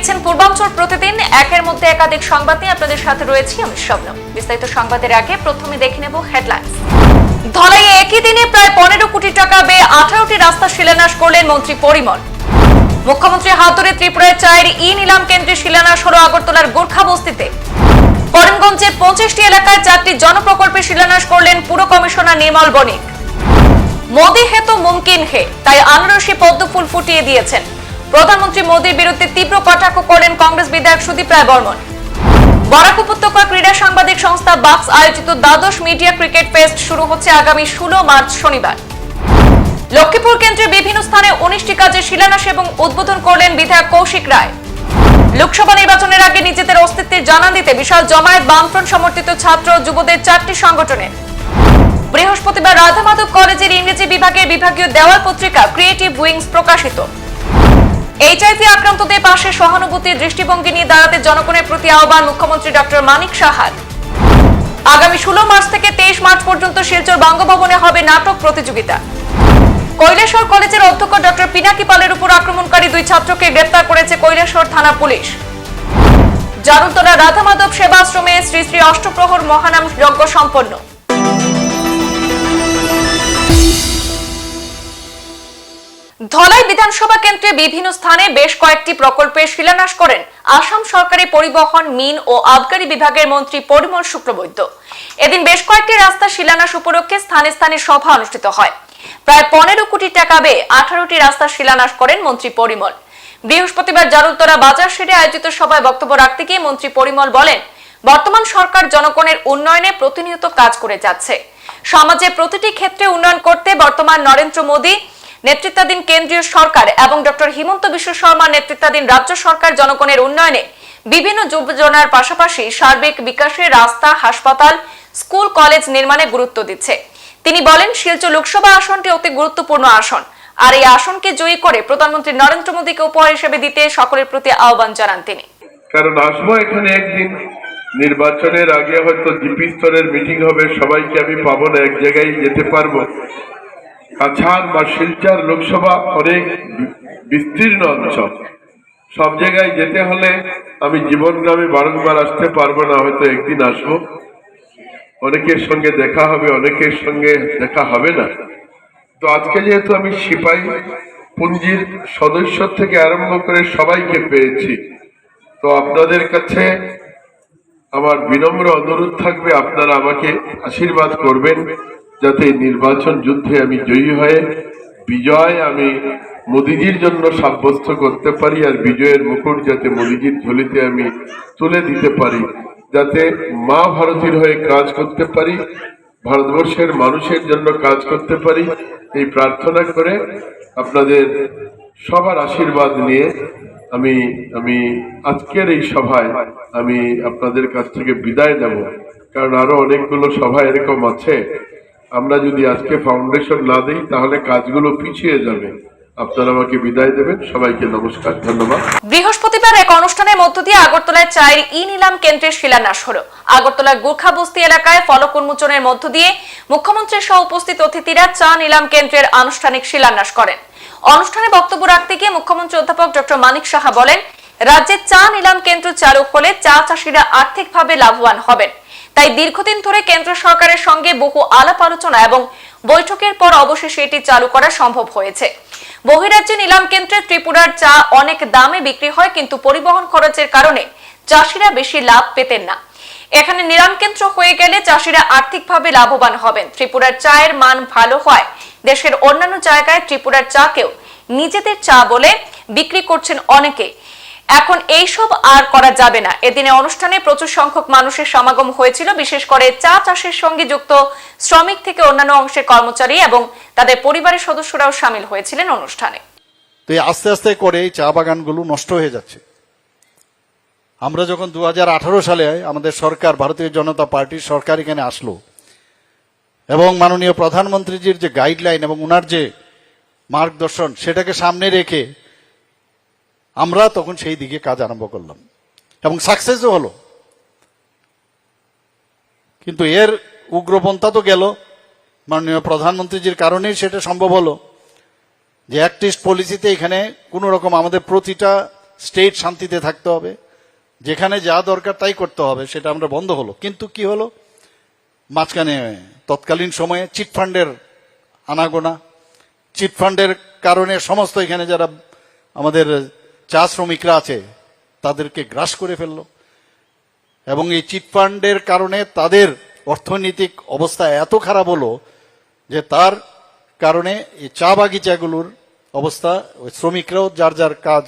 দেখছেন পূর্বাঞ্চল প্রতিদিন, একের মধ্যে একাধিক সংবাদ নিয়ে আপনাদের সাথে রয়েছি আমি শবনম। বিস্তারিত সংবাদের আগে প্রথমে দেখে নেব হেডলাইন্স ধলাইয়ে একই দিনে প্রায় পনেরো কোটি টাকা ব্যয়ে আঠারোটি রাস্তা শিলান্যাস করলেন মন্ত্রী পরিমল। মুখ্যমন্ত্রী হাত ধরে ত্রিপুরায় চায়ের ই নিলাম কেন্দ্রে শিলান্যাস হল আগরতলার গোর্খা বস্তিতে। করিমগঞ্জের পঁচিশটি এলাকায় চারটি জনপ্রকল্পে শিলান্যাস করলেন পুর কমিশনার নির্মল বণিক। মোদী হে তো মুমকিন হে, তাই আনারসি পদ্ম ফুল ফুটিয়ে দিয়েছেন। প্রধানমন্ত্রী মোদীর বিরুদ্ধে তীব্র কটাক্ষ করেন কংগ্রেস বিধায়ক সুদীপ রায় বর্মন। বরাক উপত্যকা ক্রীড়া সাংবাদিক সংস্থা বাক্স আয়োজিত দ্বাদশ মিডিয়া ক্রিকেট ফেস্ট শুরু হচ্ছে আগামী ষোলো মার্চ শনিবার। লক্ষ্মীপুর কেন্দ্রের বিভিন্ন স্থানে উনিশটি কাজে শিলান্যাস এবং উদ্বোধন করলেন বিধায়ক কৌশিক রায়। লোকসভা নির্বাচনের আগে নিজেদের অস্তিত্বের জানান দিতে বিশাল জমায়েত বামফ্রন্ট সমর্থিত ছাত্র যুবদের চারটি সংগঠনের। বৃহস্পতিবার রাধা মাধব কলেজের ইংরেজি বিভাগের বিভাগীয় দেওয়াল পত্রিকা ক্রিয়েটিভ উইংস প্রকাশিত। এইচআইভি আক্রান্তদের পাশে সহানুভূতির দৃষ্টিভঙ্গি নিয়ে দাঁড়াতে জনগণের প্রতি আহ্বান মুখ্যমন্ত্রী ডক্টর মানিক সাহার। আগামী ষোলো মার্চ থেকে তেইশ মার্চ পর্যন্ত শিলচর বঙ্গভবনে হবে নাটক প্রতিযোগিতা। কৈলাসহর কলেজের অধ্যক্ষ ডক্টর পিনাকি পালের উপর আক্রমণকারী দুই ছাত্রকে গ্রেপ্তার করেছে কৈলাসহর থানা পুলিশ। জারুলতলা রাধা মাধব সেবাশ্রমে শ্রী শ্রী অষ্টপ্রহর মহানাম যজ্ঞ সম্পন্ন। ধলাই বিধানসভা কেন্দ্রে বিভিন্ন স্থানে বেশ কয়েকটি প্রকল্পের শিলান্যাস করেন আসাম সরকারি পরিবহন, মিন ও আবগারি বিভাগের মন্ত্রী পরিমল শুক্লবৈদ্য। এদিন বেশ কয়েকটি রাস্তা শিলান্যাস উপলক্ষে স্থানে স্থানে সভা অনুষ্ঠিত হয়। প্রায় পনেরো কোটি টাকা ব্যয়ে আঠারোটি রাস্তা শিলান্যাস করেন মন্ত্রী পরিমল। বৃহস্পতিবার জারুলতলা বাজার শেডে আয়োজিত সভায় বক্তব্য রাখতে গিয়ে মন্ত্রী পরিমল বলেন, বর্তমান সরকার জনগণের উন্নয়নে প্রতিনিয়ত কাজ করে যাচ্ছে। সমাজে প্রতিটি ক্ষেত্রে উন্নয়ন করতে বর্তমান নরেন্দ্র মোদী নেতৃত্বাধীন কেন্দ্রীয় সরকার এবং ডক্টর হিমন্ত বিশ্ব শর্মা নেতৃত্বাধীন রাজ্য সরকার জনগণের উন্নয়নে বিভিন্ন যোজনার পাশাপাশি সার্বিক বিকাশে রাস্তা, হাসপাতাল, স্কুল, কলেজ নির্মাণে গুরুত্ব দিচ্ছে। তিনি বলেন, শিলচর লোকসভা আসনটি অতি গুরুত্বপূর্ণ আসন। আর এই আসনকে জয়ী করে প্রধানমন্ত্রী নরেন্দ্র মোদীকে উপহার হিসেবে দিতে সকলের প্রতি আহ্বান জানান তিনি। কারণ আসব এখানে একদিন। নির্বাচনের আগে হয়তো জিপি স্তরের মিটিং হবে, সবাইকে আমি পাবো না, এক জায়গায় যেতে পারব। কাছাড় বা শিলচর লোকসভা অনেক বিস্তীর্ণ অঞ্চল। সব জায়গায় যেতে হলে আমি জীবন গ্রামে বারংবার আসতে পারব না, হয়তো একদিন আসব। অনেকের সঙ্গে দেখা হবে, অনেকের সঙ্গে দেখা হবে না। তো আজকে যেহেতু আমি সিপাহী পুঞ্জির সদস্য থেকে আরম্ভ করে সবাইকে পেয়েছি, তো আপনাদের কাছে আমার বিনম্র অনুরোধ থাকবে, আপনারা আমাকে আশীর্বাদ করবেন। যাতে নির্বাচন যুদ্ধে আমি জয়ী হয়ে বিজয় আমি মোদিজির জন্য সাব্যস্ত করতে পারি আর বিজয়ের মুকুট যাতে মোদিজির ঝুলিতে আমি তুলে দিতে পারি, যাতে মা ভারতীর হয়ে কাজ করতে পারি, ভারতবর্ষের মানুষের জন্য কাজ করতে পারি, এই প্রার্থনা করে আপনাদের সবার আশীর্বাদ নিয়ে আমি আমি আজকের এই সভায় আমি আপনাদের কাছ থেকে বিদায় নেব। কারণ আরও অনেকগুলো সভা এরকম আছে। আমরা যদি আজকে ফাউন্ডেশন না দিই, তাহলে কাজগুলো পিছিয়ে যাবে। আপনারা আমাকে বিদায় দেবেন। সবাইকে নমস্কার, ধন্যবাদ। বৃহস্পতিবার এক অনুষ্ঠানের মধ্য দিয়ে আগরতলায় চায়ের ই নিলাম কেন্দ্রের শিলান্যাস হলো। আগরতলার গোর্খা বস্তি এলাকায় ফলক উন্মোচনের মধ্য দিয়ে মুখ্যমন্ত্রীর সহ উপস্থিত অতিথিরা চা নিলাম কেন্দ্রের আনুষ্ঠানিক শিলান্যাস করেন। অনুষ্ঠানে বক্তব্য রাখতে গিয়ে মুখ্যমন্ত্রী অধ্যাপক ডক্টর মানিক সাহা বলেন, রাজ্যে চা নিলাম কেন্দ্র চালু হলে চা চাষিরা আর্থিকভাবে লাভবান হবেন। তাই দীর্ঘদিন ধরে কেন্দ্র সরকারের সঙ্গে বহু আলাপ আলোচনা এবং বৈঠকের পর অবশেষে এটি চালু করা সম্ভব হয়েছে। বহিরাজ্যে নিলাম কেন্দ্রে ত্রিপুরার চা অনেক দামে বিক্রি হয়, কিন্তু পরিবহন খরচের কারণে চাষিরা বেশি লাভ পেতেন না। এখানে নিলাম কেন্দ্র হয়ে গেলে চাষিরা আর্থিকভাবে লাভবান হবেন। ত্রিপুরার চায়ের মান ভালো হয়। দেশের অন্যান্য জায়গায় ত্রিপুরার চাকেও নিজেদের চা বলে বিক্রি করছেন অনেকে। এখন এইসব আর করা যাবে না। এদিনে অনুষ্ঠানে প্রচুর সংখ্যক মানুষের সমাগম হয়েছিল, বিশেষ করে চা চাষের সঙ্গে যুক্ত শ্রমিক থেকে অন্যান্য অংশের কর্মচারী এবং তাদের পরিবারের সদস্যরাও সামিল হয়েছিলেন অনুষ্ঠানে। তো এই আস্তে আস্তে করে এই চা বাগানগুলো নষ্ট হয়ে যাচ্ছে। আমরা যখন দু হাজার আঠারো সালে আমাদের সরকার, ভারতীয় জনতা পার্টির সরকার এখানে আসলো এবং মাননীয় প্রধানমন্ত্রীজির যে গাইডলাইন এবং ওনার যে মার্গদর্শন, সেটাকে সামনে রেখে আমরা তখন সেই দিকে কাজ আরম্ভ করলাম। এবং সাকসেসও হলো। কিন্তু এর উগ্রপন্থা তো গেল। মাননীয় প্রধানমন্ত্রীজির কারণেই সেটা সম্ভব হলো যে অ্যাক্টিস্ট পলিসিতে এখানে কোনো রকম আমাদের প্রতিটা স্টেট শান্তিতে থাকতে হবে। যেখানে যা দরকার তাই করতে হবে, সেটা আমরা বন্ধ হলো। কিন্তু কি হলো? মাঝখানে তৎকালীন সময়ে চিটফান্ডের আনাগোনা। চিটফান্ডের কারণে সমস্ত এখানে যারা আমাদের চা শ্রমিকরা আছে, তাদেরকে গ্রাস করে ফেলল। এবং এই চিটফান্ডের কারণে তাদের অর্থনৈতিক অবস্থা এত খারাপ হলো যে তার কারণে এই চা বাগিচাগুলোর অবস্থা, ওই শ্রমিকরাও যার যার কাজ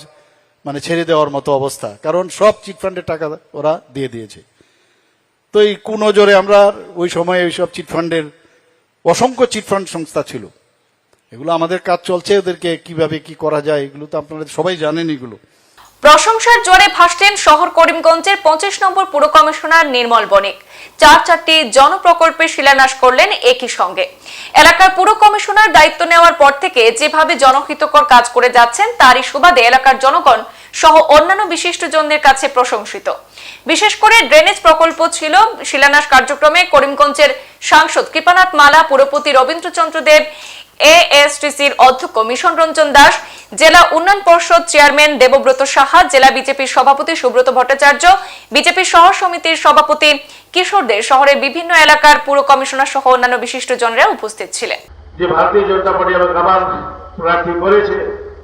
মানে ছেড়ে দেওয়ার মতো অবস্থা। কারণ সব চিটফান্ডের টাকা ওরা দিয়ে দিয়েছে। তো এই কুনজরে আমরা ওই সময়ে ওই সব চিটফান্ডের অসংখ্য চিটফান্ড সংস্থা ছিল। এগুলো আমাদের কাজ চলছে ওদেরকে কীভাবে কি করা যায়, এগুলো তো আপনারা সবাই জানেন এগুলো। প্রশংসার জোরে ভাসলেন শহর করিমগঞ্জের পঁচিশ নম্বর পুর কমিশনার নির্মল বণিক। চার চারটি জনপ্রকল্পের শিলান্যাস করলেন একই সঙ্গে। এলাকার পুর কমিশনার দায়িত্ব নেওয়ার পর থেকে যেভাবে জনহিতকর কাজ করে যাচ্ছেন, তারই সুবাদে এলাকার জনগণ সহ অন্যান্য বিশিষ্টজনদের কাছে প্রশংসিত। বিশেষ করে ড্রেনেজ প্রকল্প ছিল, শিলান্যাস কার্যক্রমে করিমগঞ্জের সাংসদ কৃপানাথ মালা, পুরপতি রবীন্দ্রচন্দ্র দেব এএসটিসির অধ্যক্ষ মিশন রঞ্জন দাস, জেলা উন্নয়ন পর্ষদ চেয়ারম্যান দেবব্রত সাহা, জেলা বিজেপির সভাপতি সুব্রত ভট্টাচার্য, বিজেপি সহ সমিতির সভাপতি কিশোর দে শহরের বিভিন্ন এলাকার পুর কমিশনার সহ অন্যান্য বিশিষ্টজনেরা উপস্থিত ছিলেন। যে ভারতীয় জনতা পার্টি আমাকে আবার প্রার্থী করেছে,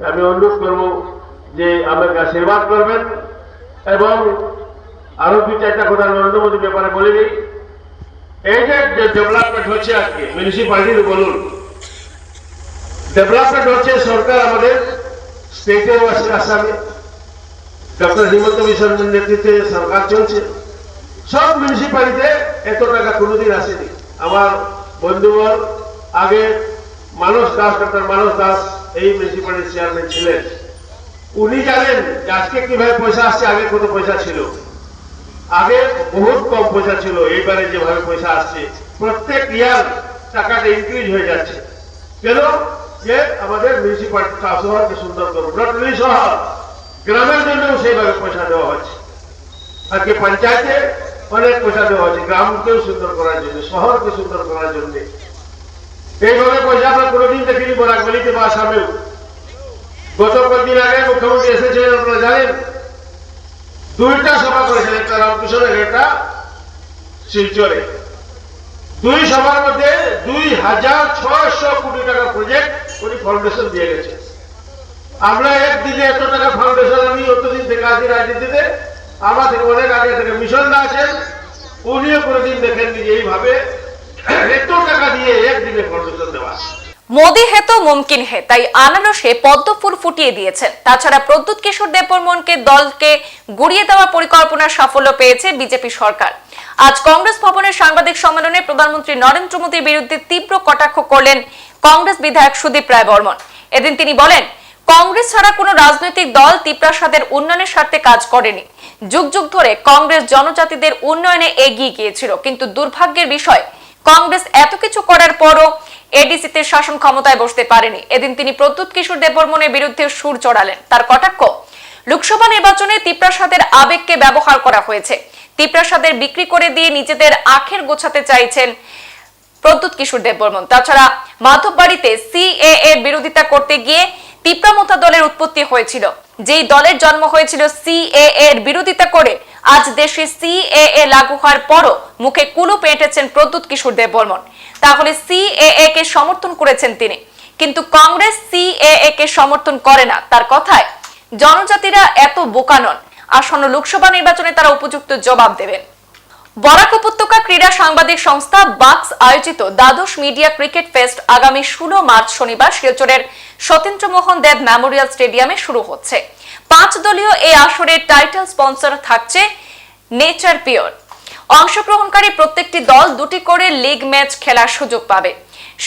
আমি অনুরোধ করব যে আমাকে আশীর্বাদ করবেন এবং আরও দুই চারটা কথা নরেন্দ্র মোদীর ব্যাপারে বলে দিই। এই যে ডেভেলপমেন্ট হচ্ছে আজকে মিউনিসিপালিটির বলুন। ডেভেলপমেন্ট হচ্ছে সরকার আমাদের স্টেটের ডক্টর হিমন্ত নেতৃত্বে সরকার চলছে। সব মিউনিসিপালিটিতে এত টাকা কোনোদিন আসেনি। আমার বন্ধুবর আগে এই মিউনিসিপালিটির চেয়ারম্যান ছিলেন। উনি জানেন যে আজকে কীভাবে পয়সা আসছে, আগে কত পয়সা ছিল। আগে বহুত কম পয়সা ছিল, এইবারে যেভাবে পয়সা আসছে, প্রত্যেক ইয়ার টাকাটা ইনক্রিজ হয়ে যাচ্ছে। কেন? যে আমাদের মিউনিসিপালিটি শহরকে সুন্দর করব নট অনলি শহর গ্রামের জন্যও সেইভাবে পয়সা দেওয়া হচ্ছে। আজকে পঞ্চায়েতে অনেক পয়সা দেওয়া হচ্ছে, গ্রামকেও সুন্দর করার জন্য, শহরকে সুন্দর করার জন্য। এইভাবে পয়সা আমরা কোনোদিন দেখিনি বরাকবলিতে বা আসামেও। গত কয়েকদিন আগে মুখ্যমন্ত্রী এসেছিলেন, আপনারা জানেন? দুইটা সভা করেছেন একটা রামকৃষ্ণের একটা শিলচরে। দুই সভার মধ্যে দুই হাজার ছয়শো কোটি টাকা প্রজেক্ট উনি ফাউন্ডেশন দিয়ে গেছে। আমরা একদিনে এত টাকা ফাউন্ডেশন আমি অতদিন থেকে আছি রাজনীতিতে। থেকে অনেক আগে থেকে মিশন দা আছেন। উনিও কোনোদিন দেখেননি যে এইভাবে এত টাকা দিয়ে একদিনে ফাউন্ডেশন দেওয়া। মোদি হে তো মুমকিন হে, তাই আনারসে পদ্ম ফুল ফুটিয়ে দিয়েছেন। তাছাড়া প্রদ্যুৎ কিশোর দেববর্মনকে দলকে গুড়িয়ে দেওয়ার পরিকল্পনার সাফল্য পেয়েছে বিজেপি সরকার। আজ কংগ্রেস ভবনের সাংবাদিক সম্মেলনে প্রধানমন্ত্রী নরেন্দ্র মোদীর বিরুদ্ধে তীব্র কটাক্ষ করলেন কংগ্রেস বিধায়ক সুদীপ রায় বর্মন। এদিন তিনি বলেন, কংগ্রেস ছাড়া কোনো রাজনৈতিক দল তিপ্রাসাদের উন্নয়নের স্বার্থে কাজ করেনি। যুগ যুগ ধরে কংগ্রেস জনজাতিদের উন্নয়নে এগিয়ে গিয়েছিল। কিন্তু দুর্ভাগ্যের বিষয়, কংগ্রেস এত কিছু করার পরও এডিসিতে শাসন ক্ষমতায় বসতে পারেনি। এদিন তিনি প্রদ্যুৎ কিশোর দেববর্মনের বিরুদ্ধে সুর চড়ালেন। তার কটাক্ষ, লোকসভা নির্বাচনে তিপ্রাসাদের আবেগকে ব্যবহার করা হয়েছে। তিপ্রাসাদের বিক্রি করে দিয়ে নিজেদের আখের গোছাতে চাইছেন প্রদ্যুৎ কিশোর দেববর্মন। তাছাড়া মাধববাড়িতে সিএ এর বিরোধিতা করতে গিয়ে তিপ্রামতা দলের উৎপত্তি হয়েছিল। যেই দলের জন্ম হয়েছিল সিএ এর বিরোধিতা করে, আজ দেশে সিএ লাগু হওয়ার পরও মুখে কুলু পেটেছেন প্রদ্যুৎ কিশোর দেববর্মন। তাহলে সিএ কে সমর্থন করেছেন তিনি? কিন্তু কংগ্রেস সিএ কে সমর্থন করে না। তার কথায়, জনজাতিরা এত বোকা নন। আসন্ন লোকসভা নির্বাচনে তারা উপযুক্ত জবাব দেবেন। বরাক উপত্যকা ক্রীড়া সাংবাদিক সংস্থা বাক্স আয়োজিত দ্বাদশ মিডিয়া ক্রিকেট ফেস্ট আগামী ষোলো মার্চ শনিবার শিলচরের সতীন্দ্র মোহন দেব মেমোরিয়াল স্টেডিয়ামে শুরু হচ্ছে। পাঁচ দলীয় এই আসরের টাইটেল স্পন্সর থাকছে নেচার পিওর। অংশগ্রহণকারী প্রত্যেকটি দল দুটি করে লিগ ম্যাচ খেলার সুযোগ পাবে।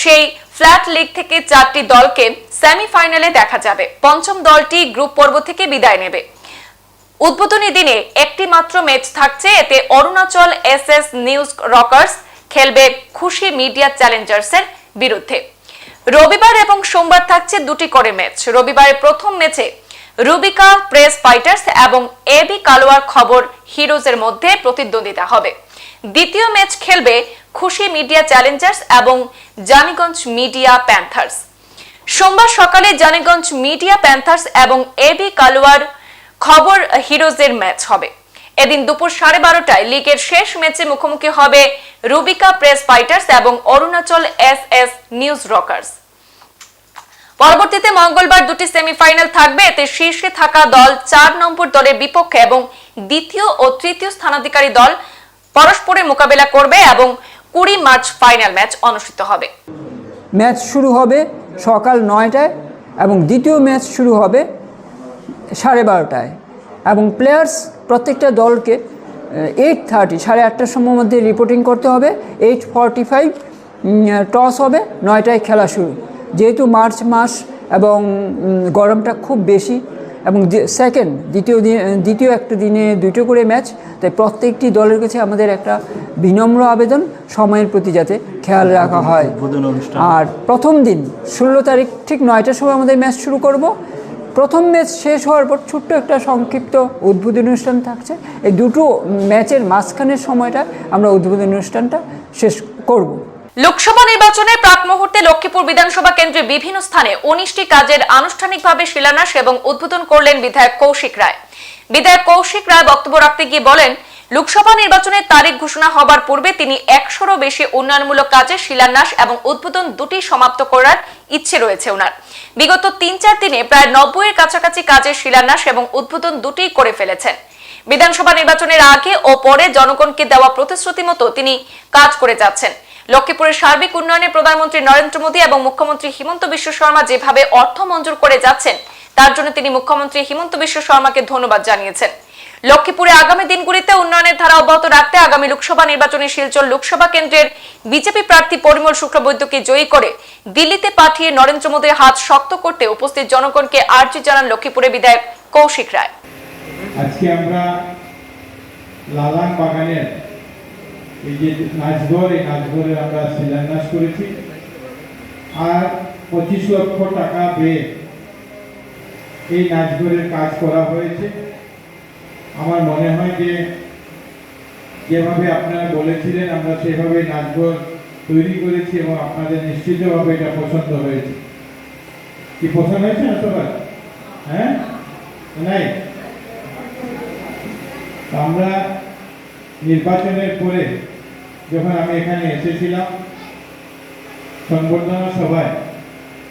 সেই ফ্ল্যাট লিগ থেকে চারটি দলকে সেমিফাইনালে দেখা যাবে। পঞ্চম দলটি গ্রুপ পর্ব থেকে বিদায় নেবে। উদ্বোধনী দিনে একটি মাত্র ম্যাচ থাকছে। এতে Arunachal S S news rockers খেলবে খুশি মিডিয়া চ্যালেঞ্জার্সের বিরুদ্ধে। রবিবার এবং সোমবার থাকছে দুটি করে ম্যাচ। রবিবারের প্রথম ম্যাচে রুবিকা প্রেস ফাইটার্স এবং এবি কালোয়ার খবর হিরোজের মধ্যে প্রতিদ্বন্দ্বিতা হবে। দ্বিতীয় ম্যাচ খেলবে খুশি মিডিয়া চ্যালেঞ্জার্স এবং জানিগঞ্জ মিডিয়া প্যান্থার্স। সোমবার সকালে জানিগঞ্জ মিডিয়া প্যান্থার্স এবং এবি কালোয়ার খবর হিরোজের ম্যাচ হবে। এদিন দুপুর সাড়ে বারোটায় লিগের শেষ ম্যাচে মুখোমুখি হবে রুবিকা প্রেস ফাইটার্স এবং Arunachal S S news rockers. পরবর্তীতে মঙ্গলবার দুটি সেমিফাইনাল থাকবে। এতে শীর্ষে থাকা দল চার নম্বর দলের বিপক্ষে এবং দ্বিতীয় ও তৃতীয় স্থানাধিকারী দল পরস্পরের মোকাবেলা করবে এবং কুড়ি মার্চ ফাইনাল ম্যাচ অনুষ্ঠিত হবে। ম্যাচ শুরু হবে সকাল নয়টায় এবং দ্বিতীয় ম্যাচ শুরু হবে সাড়ে বারোটায়। এবং প্লেয়ার্স প্রত্যেকটা দলকে এইট থার্টি সাড়ে আটটার সময় মধ্যে রিপোর্টিং করতে হবে। এইট ফর্টি ফাইভ টস হবে। নয়টায় খেলা শুরু। যেহেতু মার্চ মাস এবং গরমটা খুব বেশি এবং সেকেন্ড দ্বিতীয় দিন দ্বিতীয় একটা দিনে দুটো করে ম্যাচ তাই প্রত্যেকটি দলের কাছে আমাদের একটা বিনম্র আবেদন সময়ের প্রতি যাতে খেয়াল রাখা হয়। আর প্রথম দিন ষোলো তারিখ ঠিক নয়টার সময় আমাদের ম্যাচ শুরু করব। প্রথম ম্যাচ শেষ হওয়ার পর ছোট্ট একটা সংক্ষিপ্ত উদ্বোধনী অনুষ্ঠান থাকছে। এই দুটো ম্যাচের মাঝখানের সময়টা আমরা উদ্বোধনী অনুষ্ঠানটা শেষ করব। লোকসভা নির্বাচনের প্রাক মুহূর্তে লক্ষ্মীপুর বিধানসভা কেন্দ্রে বিভিন্ন স্থানে উনিশটি কাজের আনুষ্ঠানিকভাবে শিলান্যাস এবং উদ্বোধন করলেন বিধায়ক কৌশিক রায়। বিধায়ক কৌশিক রায় বক্তব্য রাখতে গিয়ে বলেন, লোকসভা নির্বাচনের তারিখ ঘোষণা হবার পূর্বে তিনি একশোরও বেশি উন্নয়নমূলক কাজের শিলান্যাস এবং উদ্বোধন দুটি সমাপ্ত করার ইচ্ছে রয়েছে ওনার। বিগত তিন চার দিনে প্রায় নব্বইয়ের কাছাকাছি কাজের শিলান্যাস এবং উদ্বোধন দুটি করে ফেলেছেন। বিধানসভা নির্বাচনের আগে ও পরে জনগণকে দেওয়া প্রতিশ্রুতি মতো তিনি কাজ করে যাচ্ছেন। লক্ষ্মীপুরের সার্বিক উন্নয়নে প্রধানমন্ত্রী নরেন্দ্র মোদী এবং মুখ্যমন্ত্রী হিমন্ত বিশ্ব শর্মা যেভাবে অর্থ মঞ্জুর করে যাচ্ছেন, তার জন্য তিনি মুখ্যমন্ত্রী হিমন্ত বিশ্ব শর্মাকে ধন্যবাদ জানিয়েছেন। লক্ষ্মীপুরে আগামী দিনগুলিতে উন্নয়নের ধারা অব্যাহত রাখতে আগামী লোকসভা নির্বাচনে শিলচর লোকসভা কেন্দ্রের বিজেপি প্রার্থী পরিমল শুক্লবৈদ্যকে জয়ী করে দিল্লিতে পাঠিয়ে নরেন্দ্র মোদীর হাত শক্ত করতে উপস্থিত জনগণকে আর্জি জানান লক্ষ্মীপুরে বিধায়ক কৌশিক রায়। আজকে আমরা লালান বাগানের এই যে নাচঘর, এই আমরা শিলান্যাস করেছি। আর পঁচিশ লক্ষ টাকা ব্যয়ে এই নাচঘরের কাজ করা হয়েছে। আমার মনে হয় যে যেভাবে আপনারা বলেছিলেন, আমরা সেভাবে নাচঘর তৈরি করেছি এবং আপনাদের নিশ্চিতভাবে এটা পছন্দ হয়েছে। কি পছন্দ হয়েছে না সবার? হ্যাঁ? নাই? আমরা নির্বাচনের পরে যখন আমি এখানে এসেছিলাম সংবর্ধনা সভায়,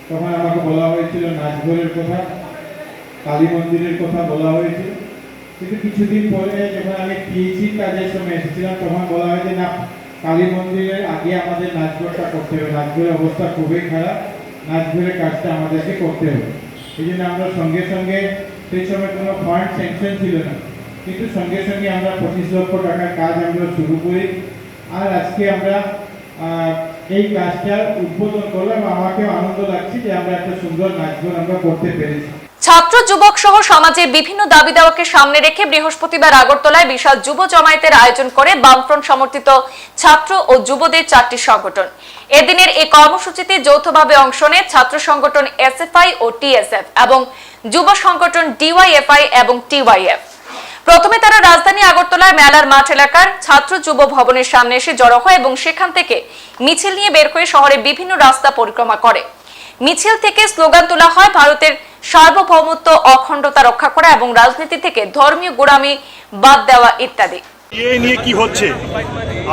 তখন আমাকে বলা হয়েছিল নাচঘরের কথা, কালী মন্দিরের কথা বলা হয়েছিল কিন্তু কিছুদিন পরে যখন আমি পিএইচি কাজের সময় এসেছিলাম, তখন বলা হয় যে, না, কালী মন্দিরের আগে আমাদের নাচঘরটা করতে হবে। নাচঘরের অবস্থা খুবই খারাপ। নাচঘরের কাজটা আমাদেরকে করতে হবে। এই জন্য আমরা সঙ্গে সঙ্গে সেই সময় কোনো ফান্ড স্যাংশন ছিল না। কিন্তু সঙ্গে সঙ্গে আমরা পঁচিশ লক্ষ টাকার কাজ আমরা শুরু করি। আর আজকে আমরা এই কাজটার উদ্বোধন করলাম। আমাকে আনন্দ লাগছে যে আমরা একটা সুন্দর নাচঘর আমরা করতে পেরেছি। ছাত্র, যুবক সহ সমাজের বিভিন্ন দাবি দেওয়াকে সামনে রেখে বৃহস্পতিবার আগরতলায় বিশাল যুব জমায়েতের আয়োজন করে বামফ্রন্ট সমর্থিত ছাত্র ও যুবদের চারটি সংগঠন। এদিনের এই কর্মসূচিতে যৌথভাবে অংশ নেয় ছাত্র সংগঠন এসএফআই ও টিএসএফ এবং যুব সংগঠন ডিওয়াইএফআই এবং টিওয়াইএফ। প্রথমে তারা রাজধানী আগরতলায় মেলার মাঠ এলাকার ছাত্র যুব ভবনের সামনে এসে জড়ো হয় এবং সেখান থেকে মিছিল নিয়ে বের হয়ে শহরে বিভিন্ন রাস্তা পরিক্রমা করে। মিছিল থেকে স্লোগান তোলা হয় ভারতের সার্বভৌমত্ব অখণ্ডতা রক্ষা করা এবং রাজনীতি থেকে ধর্মীয় গোড়ামি বাদ দেওয়া ইত্যাদি। এ নিয়ে কি হচ্ছে?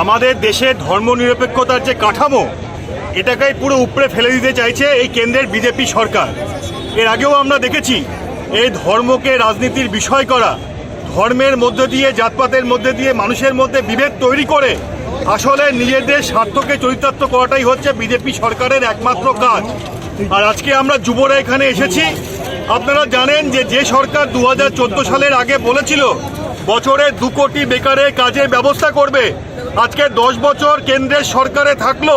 আমাদের দেশের ধর্মনিরপেক্ষতার যে কাঠামো এটাকে পুরো উপড়ে ফেলে দিতে চাইছে এই কেন্দ্রের বিজেপি সরকার। এর আগেও আমরা দেখেছি, এই ধর্মকে রাজনীতির বিষয় করা, ধর্মের মধ্যে দিয়ে, জাতপাতের মধ্যে দিয়ে, মানুষের মধ্যে বিভেদ তৈরি করে, আসলে নিজেদের স্বার্থকে চরিতার্থ করাটাই হচ্ছে বিজেপি সরকারের একমাত্র কাজ। আর আজকে আমরা যুবরা এখানে এসেছি আপনারা জানেন যে যে সরকার দু হাজার চোদ্দ সালের আগে বলেছিল, বছরে দু কোটি বেকারের কাজের ব্যবস্থা করবে। আজকে দশ বছর কেন্দ্রের সরকারে থাকল,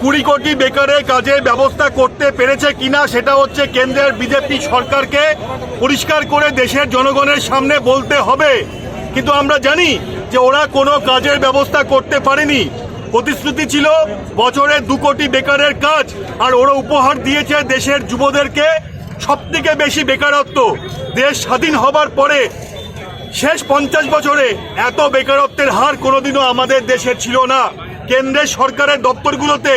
কুড়ি কোটি বেকারের কাজের ব্যবস্থা করতে পেরেছে কিনা সেটা হচ্ছে কেন্দ্রের বিজেপি সরকারকে পরিষ্কার করে দেশের জনগণের সামনে বলতে হবে। কিন্তু আমরা জানি যে ওরা কোনো কাজের ব্যবস্থা করতে পারেনি। প্রতিশ্রুতি ছিল, বছরে দু কোটি বেকারের কাজ, আর ওরা উপহার দিয়েছে দেশের যুবদেরকে। সব থেকে বেশি বেকারত্ব দেশ স্বাধীন হবার পরে শেষ পঞ্চাশ বছরে এত বেকারত্বের হার কোনোদিনও আমাদের দেশে ছিল না। কেন্দ্রের সরকারের দপ্তরগুলোতে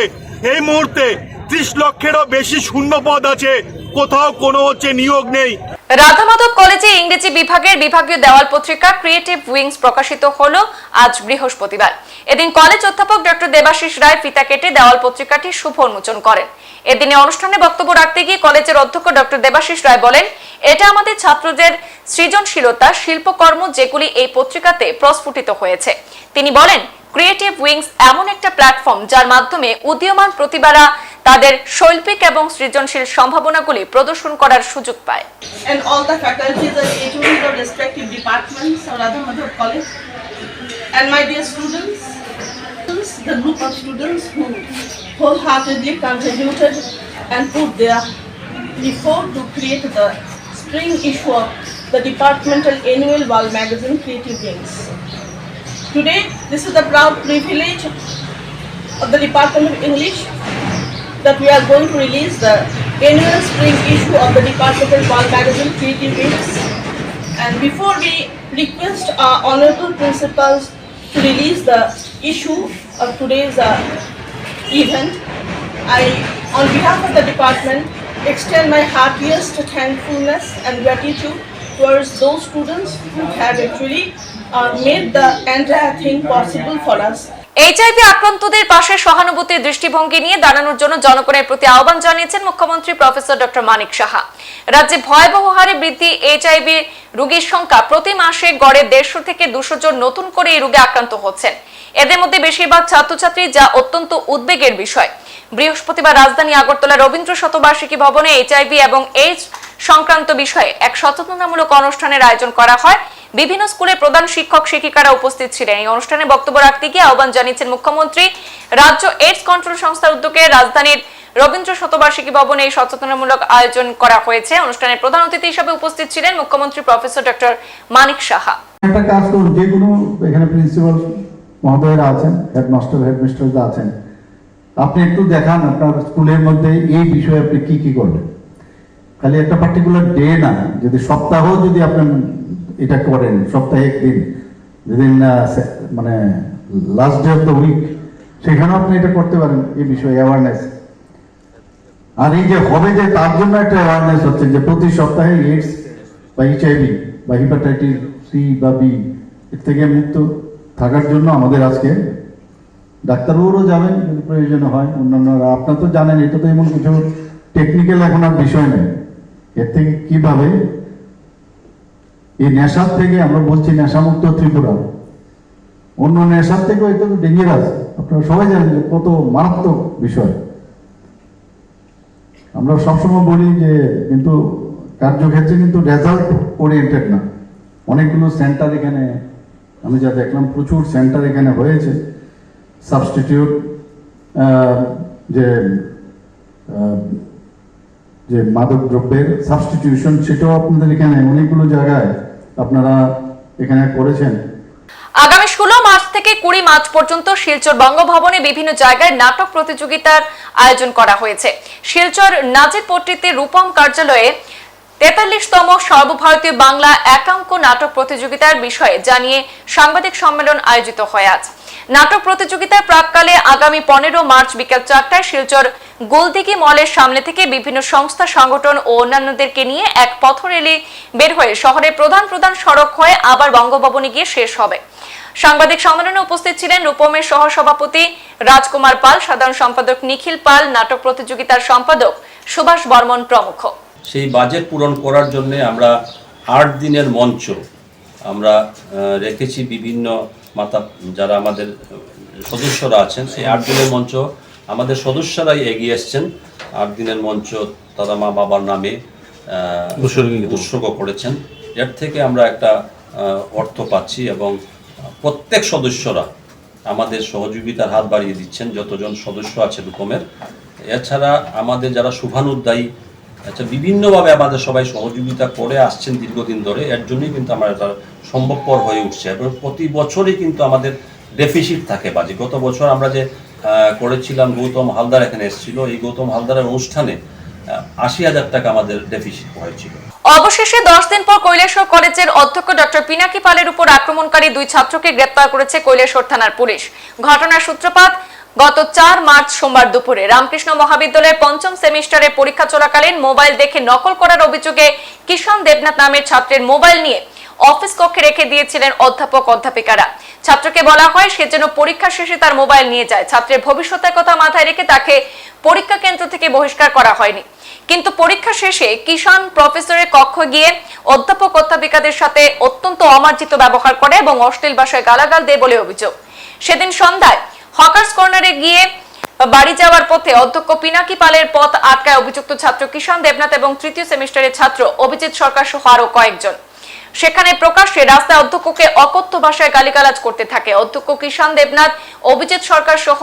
এই মুহূর্তে ত্রিশ লক্ষেরও বেশি শূন্য পদ আছে, কোথাও কোনো হচ্ছে নিয়োগ নেই। রাধামাধব কলেজে ইংরেজি বিভাগের বিভাগীয় দেওয়াল পত্রিকা ক্রিয়েটিভ উইংস প্রকাশিত হলো আজ বৃহস্পতিবার। এদিন কলেজ অধ্যাপক ডক্টর দেবাশিস রায় ফিতা কেটে দেওয়াল পত্রিকাটি শুভ উন্মোচন করেন। এদিনে অনুষ্ঠানে বক্তব্য রাখতে গিয়ে কলেজের অধ্যক্ষ ডক্টর দেবাশিস রায় বলেন এটা আমাদের ছাত্রদের সৃজনশীলতা শিল্পকর্ম যেগুলি এই পত্রিকাতে প্রস্ফুটিত হয়েছে। তিনি বলেন ক্রিয়েটিভ উইংস এমন একটা প্ল্যাটফর্ম যার মাধ্যমে উদীয়মান প্রতিভারা তাদের শৈল্পিক এবং সৃজনশীল সম্ভাবনাগুলি প্রদর্শন করার সুযোগ পায়। And my dear students, the group of students who wholeheartedly contributed and put their effort to create the spring issue of the departmental annual wall magazine Creative Wings. Today, this is the proud privilege of the Department of English that we are going to release the annual spring issue of the departmental wall magazine Creative Wings. And before we request our honorable principals to release the issue of today's uh, event, I, on behalf of the department, extend my heartiest thankfulness and gratitude towards those students who have actually uh, made the entire thing possible for us. HIV আক্রান্তদের পাশে সহানুভূতির দৃষ্টিভঙ্গি নিয়ে দাঁড়ানোর জন্য জনগণের প্রতি আহ্বান জানিয়েছেন মুখ্যমন্ত্রী প্রফেসর ডক্টর মানিক সাহা। রাজ্যে ভয়াবহ হারে বৃদ্ধি এইচআইভি রোগীর সংখ্যা প্রতি মাসে গড়ে দেড়শো থেকে দুশো জন নতুন করে এই রোগে আক্রান্ত হচ্ছেন। এদের মধ্যে বেশিরভাগ ছাত্রছাত্রী, যা অত্যন্ত উদ্বেগের বিষয়। বৃহস্পতিবার রাজধানী আগরতলা রবীন্দ্র শতবার্ষিকী ভবনে এইচআইভি এবং এইডস সংক্রান্ত বিষয়ে এক সচেতনামূলক অনুষ্ঠানের আয়োজন করা হয়। বিভিন্ন স্কুলের প্রধান শিক্ষক শিক্ষিকারা উপস্থিত ছিলেন। এই অনুষ্ঠানে বক্তব্য রাখতে গিয়ে আহ্বান জানিয়েছেন মুখ্যমন্ত্রী। রাজ্য এইডস কন্ট্রোল সংস্থার উদ্যোগে রাজধানীর রবীন্দ্র শতবার্ষিকী ভবনে এই সচেতনামূলক আয়োজন করা হয়েছে। অনুষ্ঠানে প্রধান অতিথি হিসেবে উপস্থিত ছিলেন মুখ্যমন্ত্রী প্রফেসর ডক্টর মানিক সাহা। একটা কাজ করুন, যে কোনো এখানে প্রিন্সিপাল মহোদয়রা আছেন হেডমাস্টার হেডমিস্টাররা আছেন, আপনি একটু দেখান আপনার স্কুলের মধ্যে এই বিষয়ে আপনি কি কি করবেন খালি একটা পার্টিকুলার ডে না, যদি সপ্তাহ যদি আপনি এটা করেন, সপ্তাহে একদিন। যেদিন মানে last day of the week সেখানেও আপনি এটা করতে পারেন, এই বিষয়ে অ্যাওয়ারনেস আর এই যে হবে যে তার জন্য একটা অ্যাওয়ারনেস হচ্ছে যে প্রতি সপ্তাহে এইডস বা এইচআইভি বা হিপাটাইটিস সি বা বি এর থেকে মুক্ত থাকার জন্য আমাদের আজকে ডাক্তারবাবুরও যাবেন, যদি প্রয়োজন হয়। অন্যান্যরা, আপনার তো জানেন, এটা তো এমন কিছু টেকনিক্যাল এখন আর বিষয় নেই এর থেকে কীভাবে এই নেশার থেকে আমরা বলছি নেশামুক্ত ত্রিপুরা। অন্য নেশার থেকেও এটা তো ডেঞ্জারাস আপনারা সবাই জানেন যে কত মারাত্মক বিষয়। আমরা সবসময় বলি যে কিন্তু কার্যক্ষেত্রে কিন্তু রেজাল্ট ওরিয়েন্টেড না। অনেকগুলো সেন্টার এখানে, আমি যা দেখলাম প্রচুর সেন্টার এখানে হয়েছে। সাবস্টিটিউট যে যে মাদক দ্রব্যের সাবস্টিটিউশন সেটাও আপনাদের এখানে অনেকগুলো জায়গায় আপনারা এখানে করেছেন? আগামী ষোলো মার্চ থেকে কুড়ি মার্চ পর্যন্ত শিলচর বঙ্গভবনে বিভিন্ন জায়গায় নাটক প্রতিযোগিতার আয়োজন করা হয়েছে। শিলচর নাজির পট্টিতে রূপম কার্যালয়ে তেতাল্লিশতম সর্বভারতীয় বাংলা একাঙ্ক নাটক প্রতিযোগিতার বিষয়ে জানিয়ে সাংবাদিক সম্মেলন আয়োজিত হয় আজ। নাটক প্রতিযোগিতার প্রাককালে আগামী পনেরো মার্চ বিকেল চারটায় শিলচর গোলদিঘি মলের সামনে থেকে বিভিন্ন সংস্থা, সংগঠন ও অন্যান্যদেরকে নিয়ে এক পথরেলি বের হয়ে শহরের প্রধান প্রধান সড়ক হয়ে আবার বঙ্গভবনে গিয়ে শেষ হবে। সাংবাদিক সম্মেলনে উপস্থিত ছিলেন রূপমের সহসভাপতি রাজকুমার পাল, সাধারণ সম্পাদক নিখিল পাল, নাটক প্রতিযোগিতার সম্পাদক সুভাষ বর্মন প্রমুখ। সেই বাজেট পূরণ করার জন্য আমরা আট দিনের মঞ্চ আমরা রেখেছি বিভিন্ন মাতা যারা আমাদের সদস্যরা আছেন সেই আট দিনের মঞ্চ আমাদের সদস্যরাই এগিয়ে এসছেন। আট দিনের মঞ্চ তারা মা বাবার নামে উৎসর্গ করেছেন। এর থেকে আমরা একটা অর্থ পাচ্ছি এবং প্রত্যেক সদস্যরা আমাদের সহযোগিতার হাত বাড়িয়ে দিচ্ছেন যতজন সদস্য আছে রূপমের এছাড়া আমাদের যারা শুভানুদ্দায়ী আচ্ছা বিভিন্নভাবে আমাদের সবাই সহযোগিতা করে আসছেন দীর্ঘদিন ধরে, এর জন্যই কিন্তু আমরা এটা সম্ভবপর হয়ে উঠছে। এবং প্রতি বছরই কিন্তু আমাদের ডেফিসিট থাকে বাজে। গত বছর আমরা যে করেছিলাম গৌতম হালদার এখানে এসেছিল, এই গৌতম হালদারের অনুষ্ঠানে আশি হাজার টাকা আমাদের ডেফিসিট হয়েছিল। অবশেষে দশ দিন পর কৈলাসহর কলেজের অধ্যক্ষ ডক্টর পিনাকি পালের উপর আক্রমণকারী দুই ছাত্রকে গ্রেপ্তার করেছে কৈলাসহর থানার পুলিশ। ঘটনার সূত্রপাত গত চার মার্চ সোমবার দুপুরে রামকৃষ্ণ মহাবিদ্যালয়ের পঞ্চম সেমিস্টারের পরীক্ষা চলাকালীন মোবাইল দেখে নকল করার অভিযোগে কিষণ দেবনাথ নামের ছাত্রের মোবাইল নিয়ে অফিস কক্ষে রেখে দিয়েছিলেন অধ্যাপক অধ্যাপিকারা। ছাত্রকে বলা হয় সে যেন পরীক্ষা শেষে তার মোবাইল নিয়ে যায়। ছাত্রের ভবিষ্যতের কথা মাথায় রেখে তাকে পরীক্ষা কেন্দ্র থেকে বহিষ্কার করা হয়নি। কিন্তু পরীক্ষা শেষে কিষান প্রফেসরের কক্ষ গিয়ে অধ্যাপক অধ্যাপিকাদের সাথে অত্যন্ত অমার্জিত ব্যবহার করে এবং অশ্লীল ভাষায় গালাগাল দেয় বলে অভিযোগ। সেদিন সন্ধ্যায় হকার্স কর্নারে গিয়ে বাড়ি যাওয়ার পথে অধ্যক্ষ পিনাকি পালের পথ আটকায় অভিযুক্ত ছাত্র কিষান দেবনাথ এবং তৃতীয় সেমিস্টারের ছাত্র অভিজিৎ সরকার সহ আরও কয়েকজন। সেখানে প্রকাশ্যে রাস্তায় অধ্যক্ষকে অকথ্য ভাষায় গালিগালাজ করতে থাকে। অধ্যক্ষ কিষান দেবনাথ, অভিজিৎ সরকার সহ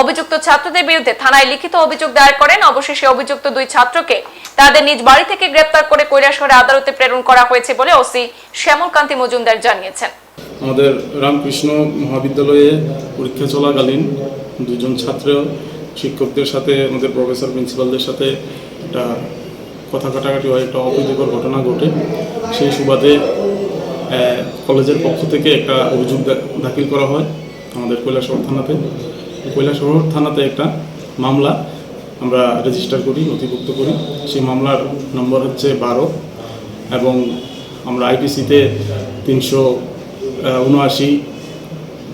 অভিযুক্ত ছাত্রদের বিরুদ্ধে থানায় লিখিত অভিযোগ দায়ের করেন। অবশেষে অভিযুক্ত দুই ছাত্রকে তাদের নিজ বাড়ি থেকে গ্রেপ্তার করে কৈলাসহরে আদালতে প্রেরণ করা হয়েছে বলে ওসি শ্যামল কান্তি মজুমদার জানিয়েছেন। আমাদের রামকৃষ্ণ মহাবিদ্যালয়ে পরীক্ষা চলাকালীন দুজন ছাত্র শিক্ষকদের সাথে, আমাদের প্রফেসর প্রিন্সিপালদের সাথে একটা কথা কাটাকাটি হয়, একটা অপ্রীতিকর ঘটনা ঘটে। সেই সুবাদে কলেজের পক্ষ থেকে একটা অভিযোগ দাখিল করা হয় আমাদের কৈলাসহর থানাতে। কৈলাসহর থানাতে একটা মামলা আমরা রেজিস্টার করি, নথিভুক্ত করি। সেই মামলার নম্বর হচ্ছে বারো এবং আমরা আইপিসিতে তিনশো উনআশি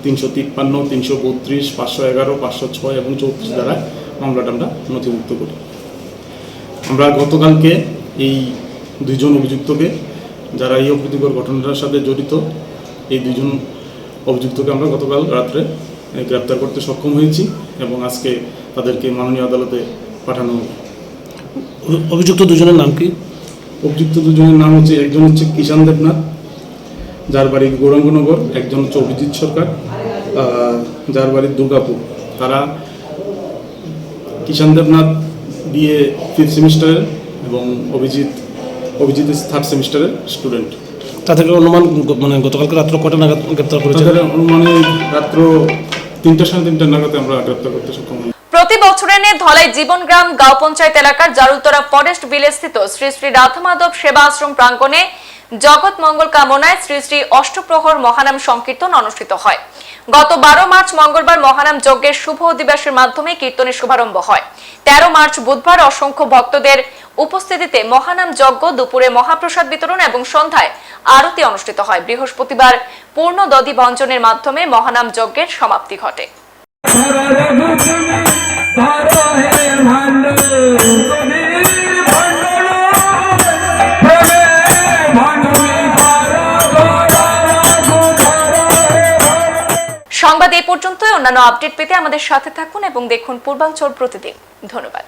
তিনশো তিপ্পান্ন তিনশো বত্রিশ পাঁচশো এগারো পাঁচশো ছয় এবং চৌত্রিশ দ্বারা মামলাটা আমরা নথিভুক্ত করি। আমরা গতকালকে এই দুইজন অভিযুক্তকে যারা এই অপ্রীতিকর ঘটনাটার সাথে জড়িত এই দুজন অভিযুক্তকে আমরা গতকাল রাত্রে গ্রেপ্তার করতে সক্ষম হয়েছি এবং আজকে তাদেরকে মাননীয় আদালতে পাঠানো হবে। অভিযুক্ত দুজনের নাম কি? অভিযুক্ত দুজনের নাম হচ্ছে একজন হচ্ছে কিষান দেবনাথ যার বাড়ি গৌরাঙ্গনগর একজন হচ্ছে অভিজিৎ সরকার যার বাড়ি দুর্গাপুর। তারা কিষান দেবনাথ বিএ ফিফথ সেমিস্টারের এবং অভিজিৎ অভিজিৎ থার্ড সেমিস্টারের স্টুডেন্ট তাদেরকে অনুমান মানে গতকালকে রাত্র কটা নাগাদ গ্রেপ্তার করেছে? তাদের অনুমানে রাত্র তিনটা সাড়ে তিনটা নাগাদে আমরা গ্রেপ্তার করতে সক্ষম প্রতি বছরের নে ধলাই জীবনগ্রাম গাঁও পঞ্চায়েত এলাকার জারুলতরা ফরেস্ট ভিলেজ স্থিত শ্রী শ্রী রাধামাধব সেবা আশ্রম প্রাঙ্গণে জগৎ মঙ্গল কামনায় শ্রী শ্রী অষ্টপ্রহর মহানাম সংকীর্তন অনুষ্ঠিত হয়। গত বারো মার্চ মঙ্গলবার মহানাম যজ্ঞের শুভ অধিবাসের মাধ্যমে কীর্তনের শুভারম্ভ হয়। তেরো মার্চ বুধবার অসংখ্য ভক্তদের উপস্থিতিতে মহানাম যজ্ঞ, দুপুরে মহাপ্রসাদ বিতরণ এবং সন্ধ্যায় আরতি অনুষ্ঠিত হয়। বৃহস্পতিবার পূর্ণ দধি ভঞ্জনের মাধ্যমে মহানাম যজ্ঞের সমাপ্তি ঘটে। এই পর্যন্তই অন্যান্য আপডেট পেতে আমাদের সাথে থাকুন এবং দেখুন পূর্বাঞ্চল প্রতিদিন। ধন্যবাদ।